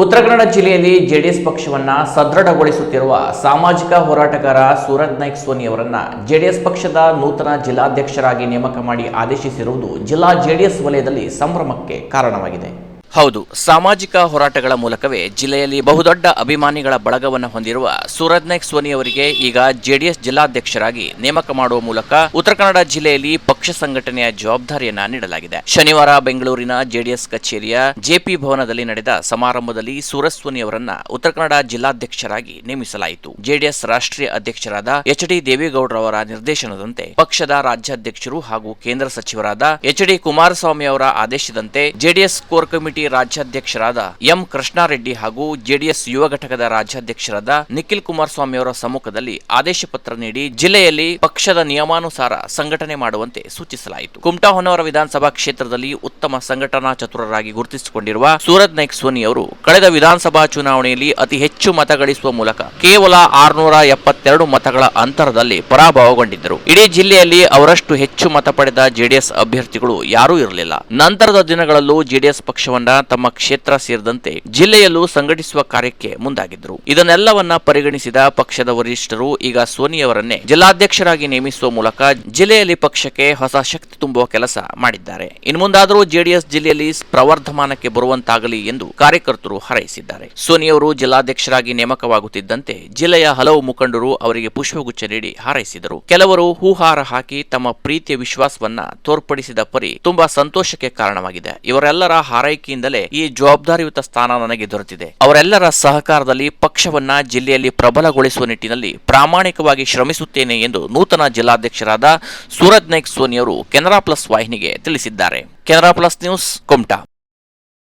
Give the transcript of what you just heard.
ಉತ್ತರ ಕನ್ನಡ ಜಿಲ್ಲೆಯಲ್ಲಿ ಜೆಡಿಎಸ್ ಪಕ್ಷವನ್ನ ಸದೃಢಗೊಳಿಸುತ್ತಿರುವ ಸಾಮಾಜಿಕ ಹೋರಾಟಗಾರ ಸೂರಜ್ ನಾಯ್ಕ್ ಸೋನಿ ಅವರನ್ನ ಜೆಡಿಎಸ್ ಪಕ್ಷದ ನೂತನ ಜಿಲ್ಲಾಧ್ಯಕ್ಷರಾಗಿ ನೇಮಕ ಮಾಡಿ ಆದೇಶಿಸಿರುವುದು ಜಿಲ್ಲಾ ಜೆಡಿಎಸ್ ವಲಯದಲ್ಲಿ ಸಂಭ್ರಮಕ್ಕೆ ಕಾರಣವಾಗಿದೆ. ಹೌದು, ಸಾಮಾಜಿಕ ಹೋರಾಟಗಳ ಮೂಲಕವೇ ಜಿಲ್ಲೆಯಲ್ಲಿ ಬಹುದೊಡ್ಡ ಅಭಿಮಾನಿಗಳ ಬಳಗವನ್ನು ಹೊಂದಿರುವ ಸೂರಜ್ ನಾಯ್ಕ್ ಸೋನಿ ಅವರಿಗೆ ಈಗ ಜೆಡಿಎಸ್ ಜಿಲ್ಲಾಧ್ಯಕ್ಷರಾಗಿ ನೇಮಕ ಮಾಡುವ ಮೂಲಕ ಉತ್ತರ ಕನ್ನಡ ಜಿಲ್ಲೆಯಲ್ಲಿ ಪಕ್ಷ ಸಂಘಟನೆಯ ಜವಾಬ್ದಾರಿಯನ್ನ ನೀಡಲಾಗಿದೆ. ಶನಿವಾರ ಬೆಂಗಳೂರಿನ ಜೆಡಿಎಸ್ ಕಚೇರಿಯ ಜೆಪಿ ಭವನದಲ್ಲಿ ನಡೆದ ಸಮಾರಂಭದಲ್ಲಿ ಸೂರಜ್ ಸೋನಿ ಅವರನ್ನ ಉತ್ತರ ಕನ್ನಡ ಜಿಲ್ಲಾಧ್ಯಕ್ಷರಾಗಿ ನೇಮಿಸಲಾಯಿತು. ಜೆಡಿಎಸ್ ರಾಷ್ಟ್ರೀಯ ಅಧ್ಯಕ್ಷರಾದ ಎಚ್ ಡಿ ದೇವೇಗೌಡರವರ ನಿರ್ದೇಶನದಂತೆ ಪಕ್ಷದ ರಾಜ್ಯಾಧ್ಯಕ್ಷರು ಹಾಗೂ ಕೇಂದ್ರ ಸಚಿವರಾದ ಎಚ್ ಡಿ ಕುಮಾರಸ್ವಾಮಿ ಅವರ ಆದೇಶದಂತೆ ಜೆಡಿಎಸ್ ಕೋರ್ ಕಮಿಟಿ ರಾಜ್ಯಾಧ್ಯಕ್ಷರಾದ ಎಂ ಕೃಷ್ಣಾರೆಡ್ಡಿ ಹಾಗೂ ಜೆಡಿಎಸ್ ಯುವ ಘಟಕದ ರಾಜ್ಯಾಧ್ಯಕ್ಷರಾದ ನಿಖಿಲ್ ಕುಮಾರಸ್ವಾಮಿ ಅವರ ಸಮ್ಮುಖದಲ್ಲಿ ಆದೇಶ ಪತ್ರ ನೀಡಿ ಜಿಲ್ಲೆಯಲ್ಲಿ ಪಕ್ಷದ ನಿಯಮಾನುಸಾರ ಸಂಘಟನೆ ಮಾಡುವಂತೆ ಸೂಚಿಸಲಾಯಿತು. ಕುಮಟಾ ಹೊನ್ನವರ ವಿಧಾನಸಭಾ ಕ್ಷೇತ್ರದಲ್ಲಿ ಉತ್ತಮ ಸಂಘಟನಾ ಚತುರರಾಗಿ ಗುರುತಿಸಿಕೊಂಡಿರುವ ಸೂರಜ್ ನಾಯ್ಕ್ ಸೋನಿ ಅವರು ಕಳೆದ ವಿಧಾನಸಭಾ ಚುನಾವಣೆಯಲ್ಲಿ ಅತಿ ಹೆಚ್ಚು ಮತ ಗಳಿಸುವ ಮೂಲಕ ಕೇವಲ ಆರುನೂರ ಎಪ್ಪತ್ತೆರಡು ಮತಗಳ ಅಂತರದಲ್ಲಿ ಪರಾಭವಗೊಂಡಿದ್ದರು. ಇಡೀ ಜಿಲ್ಲೆಯಲ್ಲಿ ಅವರಷ್ಟು ಹೆಚ್ಚು ಮತ ಪಡೆದ ಜೆಡಿಎಸ್ ಅಭ್ಯರ್ಥಿಗಳು ಯಾರೂ ಇರಲಿಲ್ಲ. ನಂತರದ ದಿನಗಳಲ್ಲೂ ಜೆಡಿಎಸ್ ಪಕ್ಷವನ್ನ ತಮ್ಮ ಕ್ಷೇತ್ರ ಸೇರಿದಂತೆ ಜಿಲ್ಲೆಯಲ್ಲೂ ಸಂಘಟಿಸುವ ಕಾರ್ಯಕ್ಕೆ ಮುಂದಾಗಿದ್ದರು. ಇದನ್ನೆಲ್ಲವನ್ನ ಪರಿಗಣಿಸಿದ ಪಕ್ಷದ ವರಿಷ್ಠರು ಈಗ ಸೋನಿಯವರನ್ನೇ ಜಿಲ್ಲಾಧ್ಯಕ್ಷರಾಗಿ ನೇಮಿಸುವ ಮೂಲಕ ಜಿಲ್ಲೆಯಲ್ಲಿ ಪಕ್ಷಕ್ಕೆ ಹೊಸ ಶಕ್ತಿ ತುಂಬುವ ಕೆಲಸ ಮಾಡಿದ್ದಾರೆ. ಇನ್ನು ಮುಂದಾದರೂ ಜೆಡಿಎಸ್ ಜಿಲ್ಲೆಯಲ್ಲಿ ಪ್ರವರ್ಧಮಾನಕ್ಕೆ ಬರುವಂತಾಗಲಿ ಎಂದು ಕಾರ್ಯಕರ್ತರು ಹಾರೈಸಿದ್ದಾರೆ. ಸೋನಿಯವರು ಜಿಲ್ಲಾಧ್ಯಕ್ಷರಾಗಿ ನೇಮಕವಾಗುತ್ತಿದ್ದಂತೆ ಜಿಲ್ಲೆಯ ಹಲವು ಮುಖಂಡರು ಅವರಿಗೆ ಪುಷ್ಪಗುಚ್ಛ ನೀಡಿ ಹಾರೈಸಿದರು. ಕೆಲವರು ಹೂಹಾರ ಹಾಕಿ ತಮ್ಮ ಪ್ರೀತಿಯ ವಿಶ್ವಾಸವನ್ನ ತೋರ್ಪಡಿಸಿದ ಪರಿ ತುಂಬಾ ಸಂತೋಷಕ್ಕೆ ಕಾರಣವಾಗಿದೆ. ಇವರೆಲ್ಲರ ಹಾರೈಕೆಯಿಂದಲೇ ಈ ಜವಾಬ್ದಾರಿಯುತ ಸ್ಥಾನ ನನಗೆ ದೊರೆತಿದೆ. ಅವರೆಲ್ಲರ ಸಹಕಾರದಲ್ಲಿ ಪಕ್ಷವನ್ನ ಜಿಲ್ಲೆಯಲ್ಲಿ ಪ್ರಬಲಗೊಳಿಸುವ ನಿಟ್ಟಿನಲ್ಲಿ ಪ್ರಾಮಾಣಿಕವಾಗಿ ಶ್ರಮಿಸುತ್ತೇನೆ ಎಂದು ನೂತನ ಜಿಲ್ಲಾಧ್ಯಕ್ಷರಾದ ಸೂರಜ್ ನಾಯ್ಕ್ ಸೋನಿ ಅವರು ಕೆನರಾ ಪ್ಲಸ್ ವಾಹಿನಿಗೆ ತಿಳಿಸಿದ್ದಾರೆ. Canara plus news, Kumta.